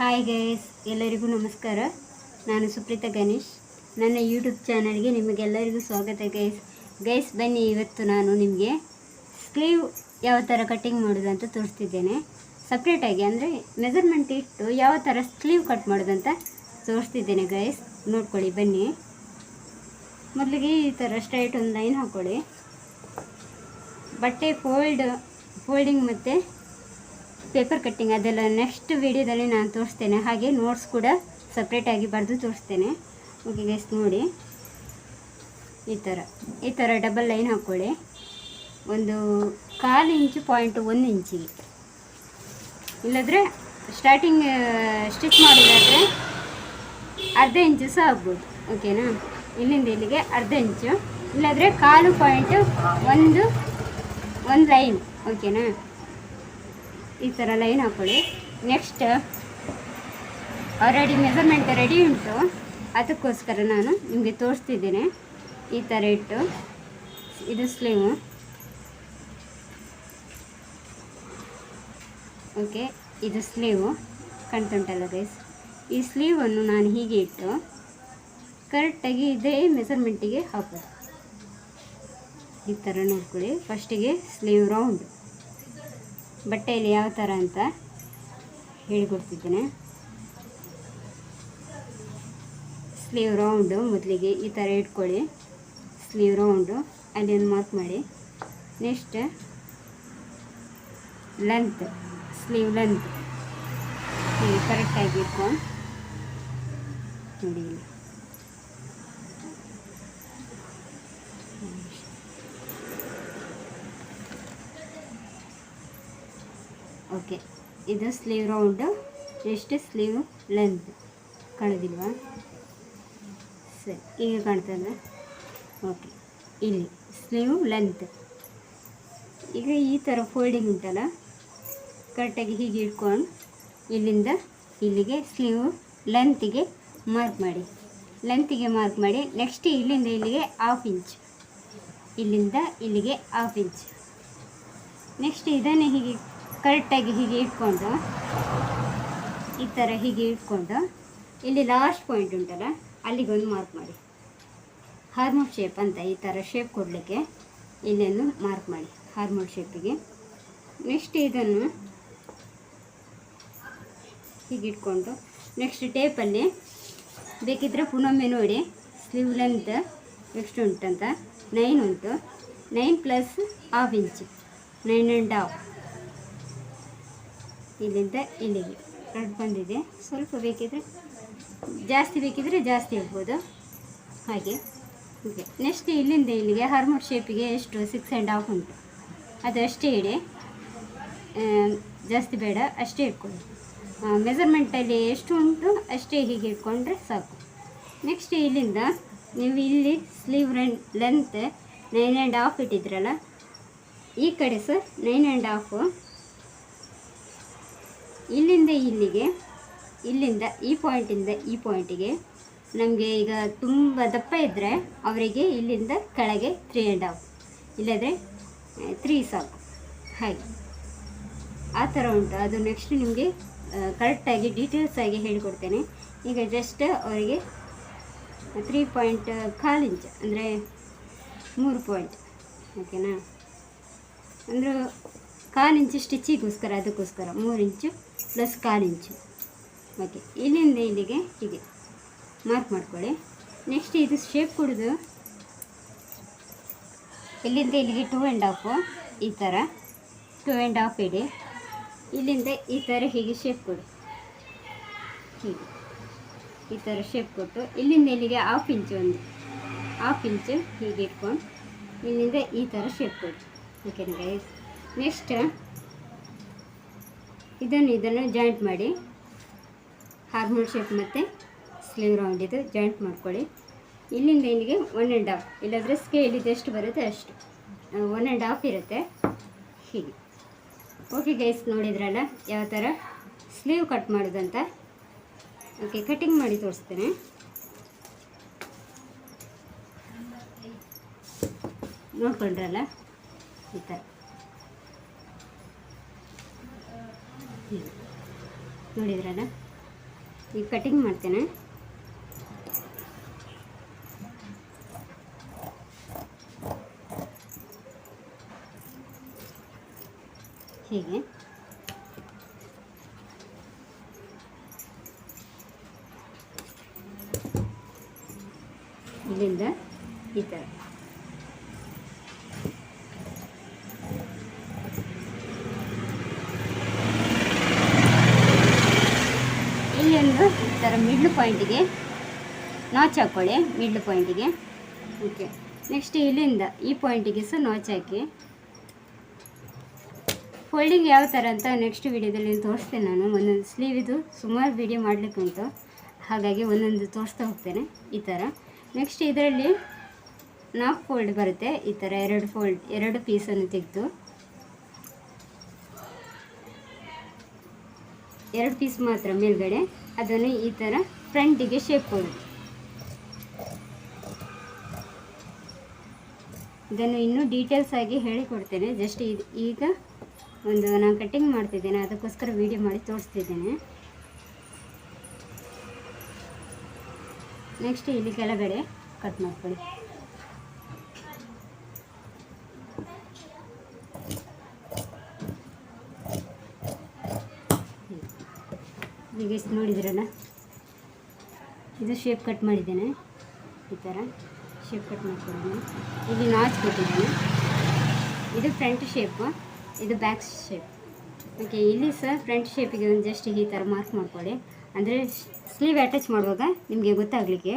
Hi guys ಎಲ್ಲರಿಗೂ ನಮಸ್ಕಾರ. ನಾನು ಸುಪ್ರೀತಾ ಗಣೇಶ್. ನನ್ನ ಯೂಟ್ಯೂಬ್ ಚಾನಲ್ಗೆ ನಿಮಗೆಲ್ಲರಿಗೂ ಸ್ವಾಗತ ಗೈಸ್ ಗೈಸ್ ಬನ್ನಿ ಇವತ್ತು ನಾನು ನಿಮಗೆ ಸ್ಲೀವ್ ಯಾವ ಥರ ಕಟ್ಟಿಂಗ್ ಮಾಡೋದು ತೋರಿಸ್ತಿದ್ದೇನೆ. ಸಪ್ರೇಟಾಗಿ ಅಂದರೆ ಮೆಜರ್ಮೆಂಟ್ ಇಟ್ಟು ಯಾವ ಥರ ಸ್ಲೀವ್ ಕಟ್ ಮಾಡೋದಂತ ತೋರಿಸ್ತಿದ್ದೇನೆ ಗೈಸ್ ನೋಡ್ಕೊಳ್ಳಿ, ಬನ್ನಿ. ಮೊದಲಿಗೆ ಈ ಥರ ಸ್ಟ್ರೈಟ್ ಒಂದು ಲೈನ್ ಹಾಕ್ಕೊಳ್ಳಿ ಬಟ್ಟೆ ಫೋಲ್ಡ್ ಫೋಲ್ಡಿಂಗ್ ಮತ್ತು ಪೇಪರ್ ಕಟ್ಟಿಂಗ್ ಅದೆಲ್ಲ ನೆಕ್ಸ್ಟ್ ವಿಡಿಯೋದಲ್ಲಿ ನಾನು ತೋರಿಸ್ತೇನೆ. ಹಾಗೆ ನೋಟ್ಸ್ ಕೂಡ ಸಪ್ರೇಟಾಗಿ ಬರೆದು ತೋರಿಸ್ತೇನೆ. ಓಕೆ ಗೆಸ್ಟ್ ನೋಡಿ. ಈ ಥರ ಈ ಥರ ಡಬಲ್ ಲೈನ್ ಹಾಕ್ಕೊಳ್ಳಿ ಒಂದು ಕಾಲು ಇಂಚು ಪಾಯಿಂಟ್ ಒಂದು ಇಂಚಿಗೆ ಇಲ್ಲದ್ರೆ ಸ್ಟಾರ್ಟಿಂಗ್ ಸ್ಟಿಚ್ ಮಾಡೋದಾದರೆ ಅರ್ಧ ಇಂಚು ಸಹ ಆಗ್ಬೋದು. ಓಕೆನಾ ಇಲ್ಲಿಂದ ಇಲ್ಲಿಗೆ ಅರ್ಧ ಇಂಚು ಇಲ್ಲಾಂದರೆ ಕಾಲು ಪಾಯಿಂಟ್ ಒಂದು ಒಂದು ಲೈನ್ ಓಕೆನಾ ಈ ಥರ ಲೈನ್ ಹಾಕ್ಕೊಳ್ಳಿ ನೆಕ್ಸ್ಟ್ ಆಲ್ರೆಡಿ ಮೆಸರ್ಮೆಂಟ್ ರೆಡಿ ಉಂಟು. ಅದಕ್ಕೋಸ್ಕರ ನಾನು ನಿಮಗೆ ತೋರಿಸ್ತಿದ್ದೇನೆ. ಈ ಥರ ಇಟ್ಟು, ಇದು ಸ್ಲೀವು ಓಕೆ ಇದು ಸ್ಲೀವು ಕಾಣ್ತುಂಟಲ್ಲ ಗೈಸ್ ಈ ಸ್ಲೀವನ್ನು ನಾನು ಹೀಗೆ ಇಟ್ಟು ಕರೆಕ್ಟಾಗಿ ಇದೇ ಮೆಸರ್ಮೆಂಟಿಗೆ ಹಾಕೋದು. ಈ ಥರ ನೋಡ್ಕೊಳ್ಳಿ. ಫಸ್ಟಿಗೆ ಸ್ಲೀವ್ ರೌಂಡ್ ಬಟ್ಟೆಯಲ್ಲಿ ಯಾವ ಥರ ಅಂತ ಹೇಳಿಕೊಡ್ತಿದ್ದೇನೆ. ಸ್ಲೀವ್ ರೌಂಡು ಮೊದಲಿಗೆ ಈ ಥರ ಇಟ್ಕೊಳ್ಳಿ. ಸ್ಲೀವ್ ರೌಂಡು ಅಲ್ಲಿ ಒಂದು ಮಾರ್ಕ್ ಮಾಡಿ. Next length, sleeve length. ಹೀಗೆ ಕರೆಕ್ಟಾಗಿ ಇಟ್ಕೊಂಡು ನೋಡಿ ಓಕೆ. ಇದು ಸ್ಲೀವ್ ರೌಂಡು ಎಷ್ಟು ಸ್ಲೀವ್ ಲೆಂತ್ ಕಾಣೋದಿಲ್ವಾ ಸರಿ, ಈಗ ಕಾಣ್ತದೆ ಓಕೆ, ಇಲ್ಲಿ ಸ್ಲೀವ್ ಲೆಂತ್ ಈಗ ಈ ಥರ ಫೋಲ್ಡಿಂಗ್ ಉಂಟಲ್ಲ ಕರೆಕ್ಟಾಗಿ ಹೀಗೆ ಇಟ್ಕೊಂಡು ಇಲ್ಲಿಂದ ಇಲ್ಲಿಗೆ ಸ್ಲೀವ್ ಲೆಂತಿಗೆ ಮಾರ್ಕ್ ಮಾಡಿ. ಲೆಂತಿಗೆ ಮಾರ್ಕ್ ಮಾಡಿ ನೆಕ್ಸ್ಟ್ ಇಲ್ಲಿಂದ ಇಲ್ಲಿಗೆ ಹಾಫ್ ಇಂಚ್ ಇಲ್ಲಿಂದ ಇಲ್ಲಿಗೆ ಹಾಫ್ ಇಂಚ್ ನೆಕ್ಸ್ಟ್ ಇದನ್ನೇ ಹೀಗೆ ಕರೆಕ್ಟಾಗಿ ಹೀಗೆ ಇಟ್ಕೊಂಡು, ಈ ಥರ ಹೀಗೆ ಇಟ್ಕೊಂಡು, ಇಲ್ಲಿ ಲಾಸ್ಟ್ ಪಾಯಿಂಟ್ ಉಂಟಲ್ಲ, ಅಲ್ಲಿಗೆ ಒಂದು ಮಾರ್ಕ್ ಮಾಡಿ. ಹಾರ್ಮೋನ್ ಶೇಪ್ ಅಂತ ಈ ಥರ ಶೇಪ್ ಕೊಡಲಿಕ್ಕೆ ಇಲ್ಲೊಂದು ಮಾರ್ಕ್ ಮಾಡಿ ಹಾರ್ಮೋನ್ ಶೇಪಿಗೆ ನೆಕ್ಸ್ಟ್ ಇದನ್ನು ಹೀಗೆ ಇಟ್ಕೊಂಡು ನೆಕ್ಸ್ಟ್ ಟೇಪಲ್ಲಿ ಬೇಕಿದ್ದರೆ ಪುನೊಮ್ಮೆ ನೋಡಿ ಸ್ಲೀವ್ ಲೆಂತ್ ನೆಕ್ಸ್ಟ್ ಉಂಟಂತ. ನೈನ್ ಉಂಟು. Nine plus half inch nine and half ಇಲ್ಲಿಂದ ಇಲ್ಲಿಗೆ. ಎರಡು ಬಂದಿದೆ. ಸ್ವಲ್ಪ ಬೇಕಿದ್ರೆ ಜಾಸ್ತಿ ಬೇಕಿದ್ರೆ ಜಾಸ್ತಿ ಇರ್ಬೋದು ಹಾಗೆ. ಓಕೆ ನೆಕ್ಸ್ಟ್ ಇಲ್ಲಿಂದ ಇಲ್ಲಿಗೆ ಹಾರ್ಮೋನ್ ಶೇಪಿಗೆ ಎಷ್ಟು ಸಿಕ್ಸ್ ಆ್ಯಂಡ್ ಹಾಫ್ ಉಂಟು. ಅದು ಅಷ್ಟೇ ಇಡಿ ಜಾಸ್ತಿ ಬೇಡ, ಅಷ್ಟೇ ಇಟ್ಕೊಳ್ಳಿ. ಮೆಸರ್ಮೆಂಟಲ್ಲಿ ಎಷ್ಟು ಉಂಟು, ಅಷ್ಟೇ ಹೀಗೆ ಇಟ್ಕೊಂಡ್ರೆ ಸಾಕು. ನೆಕ್ಸ್ಟ್ ಇಲ್ಲಿಂದ ನೀವು ಇಲ್ಲಿ ಸ್ಲೀವ್ ರೆನ್ ಲೆಂತ್ ನೈನ್ ಆ್ಯಂಡ್ ಹಾಫ್ ಇಟ್ಟಿದ್ರಲ್ಲ, ಈ ಕಡೆ ಸರ್ ನೈನ್ ಆ್ಯಂಡ್ ಹಾಫು ಇಲ್ಲಿಂದ ಇಲ್ಲಿಗೆ, ಇಲ್ಲಿಂದ ಈ ಪಾಯಿಂಟಿಂದ ಈ ಪಾಯಿಂಟಿಗೆ ನಮಗೆ ಈಗ ತುಂಬ ದಪ್ಪ ಇದ್ದರೆ ಅವರಿಗೆ ಇಲ್ಲಿಂದ ಕೆಳಗೆ ತ್ರೀ ಆ್ಯಂಡ್ ಹಾಫ್ ಇಲ್ಲದ್ರೆ ತ್ರೀ ಸಾಕು. ಹಾಗೆ. ಆ ಥರ ಉಂಟು. ಅದು ನೆಕ್ಸ್ಟ್ ನಿಮಗೆ ಕರೆಕ್ಟಾಗಿ ಡೀಟೇಲ್ಸ್ ಆಗಿ ಹೇಳಿಕೊಡ್ತೇನೆ. ಈಗ ಜಸ್ಟ್ ಅವರಿಗೆ ತ್ರೀ ಪಾಯಿಂಟ್ ಕಾಲು ಇಂಚ್ ಅಂದರೆ ಮೂರು ಪಾಯಿಂಟ್ ಓಕೆನಾ ಅಂದ್ರೆ ಕಾಲು ಇಂಚು ಸ್ಟಿಚ್ಚಿಗೋಸ್ಕರ, ಅದಕ್ಕೋಸ್ಕರ ಮೂರು ಇಂಚು ಪ್ಲಸ್ ಕಾಲು ಇಂಚು ಓಕೆ ಇಲ್ಲಿಂದ ಇಲ್ಲಿಗೆ ಹೀಗೆ ಮಾರ್ಕ್ ಮಾಡ್ಕೊಳ್ಳಿ. ನೆಕ್ಸ್ಟ್ ಇದು ಶೇಪ್ ಕೊಡೋದು. ಇಲ್ಲಿಂದ ಇಲ್ಲಿಗೆ ಟೂ ಆ್ಯಂಡ್ ಹಾಫು ಈ ಥರ ಟೂ ಆ್ಯಂಡ್ ಹಾಫ್ ಇಡಿ. ಇಲ್ಲಿಂದ ಈ ಥರ ಹೀಗೆ ಶೇಪ್ ಕೊಡಿ. ಹೀಗೆ ಈ ಥರ ಶೇಪ್ ಕೊಟ್ಟು ಇಲ್ಲಿಂದ ಇಲ್ಲಿಗೆ ಹಾಫ್ ಇಂಚು ಒಂದು. ಹಾಫ್ ಇಂಚು ಹೀಗೆ ಇಟ್ಕೊಂಡು ಇಲ್ಲಿಂದ ಈ ಥರ ಶೇಪ್ ಕೊಡಿ. ಓಕೆನಾ ಗೈಸ್ ನೆಕ್ಸ್ಟ್ ಇದನ್ನು ಇದನ್ನು ಜಾಯಿಂಟ್ ಮಾಡಿ ಹಾರ್ಮೋನ್ ಶೇಪ್ ಮತ್ತು ಸ್ಲೀವ್ ರೌಂಡ್ ಇದು ಜಾಯಿಂಟ್ ಮಾಡ್ಕೊಳ್ಳಿ. ಇಲ್ಲಿಂದ ಇಲ್ಲಿಗೆ ಒನ್ ಆ್ಯಂಡ್ ಹಾಫ್ ಇಲ್ಲಾಂದರೆ ಸ್ಕೇಲ್ ಎಷ್ಟು ಬರುತ್ತೆ ಅಷ್ಟು. ಒನ್ ಆ್ಯಂಡ್ ಹಾಫ್ ಇರುತ್ತೆ. ಹೀಗೆ. ಓಕೆ ಗೈಸ್ ನೋಡಿದ್ರಲ್ಲ ಯಾವ ಥರ ಸ್ಲೀವ್ ಕಟ್ ಮಾಡೋದಂತ? ಓಕೆ ಕಟಿಂಗ್ ಮಾಡಿ ತೋರಿಸ್ತೇನೆ. ನೋಡ್ಕೊಂಡ್ರಲ್ಲ? ಈ ಥರ ನೋಡಿದ್ರಲ್ಲ ಈಗ ಕಟಿಂಗ್ ಮಾಡ್ತೇನೆ. ಹೀಗೆ. ಇಲ್ಲಿಂದ ಈ ಥರ ಇಲ್ಲೊಂದು ಈ ಥರ ಮಿಡ್ಲ್ ಪಾಯಿಂಟಿಗೆ ನಾಚ್ ಹಾಕ್ಕೊಳ್ಳಿ ಮಿಡ್ಲ್ ಪಾಯಿಂಟಿಗೆ ಓಕೆ ನೆಕ್ಸ್ಟ್ ಇಲ್ಲಿಂದ ಈ ಪಾಯಿಂಟಿಗೆ ಸಹ ನಾಚ್ ಹಾಕಿ. ಫೋಲ್ಡಿಂಗ್ ಯಾವ ಥರ ಅಂತ ನೆಕ್ಸ್ಟ್ ವಿಡಿಯೋದಲ್ಲಿ ತೋರಿಸ್ತೇನೆ ನಾನು. ಒಂದೊಂದು ಸ್ಲೀವ್ ಇದು ಸುಮಾರು ವಿಡಿಯೋ ಮಾಡಲಿಕ್ಕೆ ಉಂಟು. ಹಾಗಾಗಿ ಒಂದೊಂದು ತೋರಿಸ್ತಾ ಹೋಗ್ತೇನೆ ಈ ಥರ ನೆಕ್ಸ್ಟ್ ಇದರಲ್ಲಿ ನಾಲ್ಕು ಫೋಲ್ಡ್ ಬರುತ್ತೆ. ಈ ಥರ ಎರಡು ಫೋಲ್ಡ್ ಎರಡು ಪೀಸನ್ನು ತೆಗೆದು. ಎರಡು ಪೀಸ್ ಮಾತ್ರ ಮೇಲ್ಗಡೆ. ಅದನ್ನು ಈ ಥರ ಫ್ರಂಟಿಗೆ ಶೇಪ್ ಕೊಡಿ ಇದನ್ನು ಇನ್ನೂ ಡೀಟೇಲ್ಸ್ ಆಗಿ ಹೇಳಿಕೊಡ್ತೇನೆ. ಜಸ್ಟ್ ಇದು, ಈಗ ಒಂದು ನಾನು ಕಟ್ಟಿಂಗ್ ಮಾಡ್ತಿದ್ದೇನೆ. ಅದಕ್ಕೋಸ್ಕರ ವಿಡಿಯೋ ಮಾಡಿ ತೋರಿಸ್ತಿದ್ದೇನೆ. ನೆಕ್ಸ್ಟ್ ಇಲ್ಲಿ ಕೆಳಗಡೆ ಕಟ್ ಮಾಡ್ಕೊಳ್ಳಿ. ಈಗ ಎಷ್ಟು ನೋಡಿದ್ರಲ್ಲ? ಇದು ಶೇಪ್ ಕಟ್ ಮಾಡಿದ್ದೇನೆ. ಈ ಥರ ಶೇಪ್ ಕಟ್ ಮಾಡ್ಕೊಂಡಿದ್ದೀನಿ ಇಲ್ಲಿ ನಾಚ್ ಕೊಟ್ಟಿದ್ದೇನೆ. ಇದು ಫ್ರಂಟ್ ಶೇಪು ಇದು ಬ್ಯಾಕ್ ಶೇಪ್ ಓಕೆ ಇಲ್ಲಿ ಸಹ ಫ್ರಂಟ್ ಶೇಪಿಗೆ ಒಂದು ಜಸ್ಟ್ ಈ ಥರ ಮಾರ್ಕ್ ಮಾಡ್ಕೊಳ್ಳಿ. ಅಂದರೆ ಸ್ಲೀವ್ ಅಟ್ಯಾಚ್ ಮಾಡುವಾಗ ನಿಮಗೆ ಗೊತ್ತಾಗಲಿಕ್ಕೆ.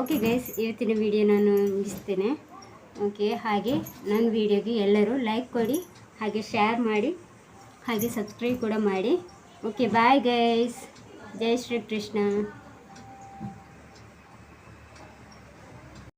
ಓಕೆ ಗೈಸ್ ಇವತ್ತಿನ ವಿಡಿಯೋ ನಾನು ಮುಗಿಸ್ತೇನೆ. ಓಕೆ ಹಾಗೆ ನನ್ನ ವಿಡಿಯೋಗೆ ಎಲ್ಲರೂ ಲೈಕ್ ಕೊಡಿ, ಹಾಗೆ ಶೇರ್ ಮಾಡಿ, ಹಾಗೆ ಸಬ್ಸ್ಕ್ರೈಬ್ ಕೂಡ ಮಾಡಿ. ಓಕೆ ಬಾಯ್ ಗೈಸ್ ಜೈ ಶ್ರೀ ಕೃಷ್ಣ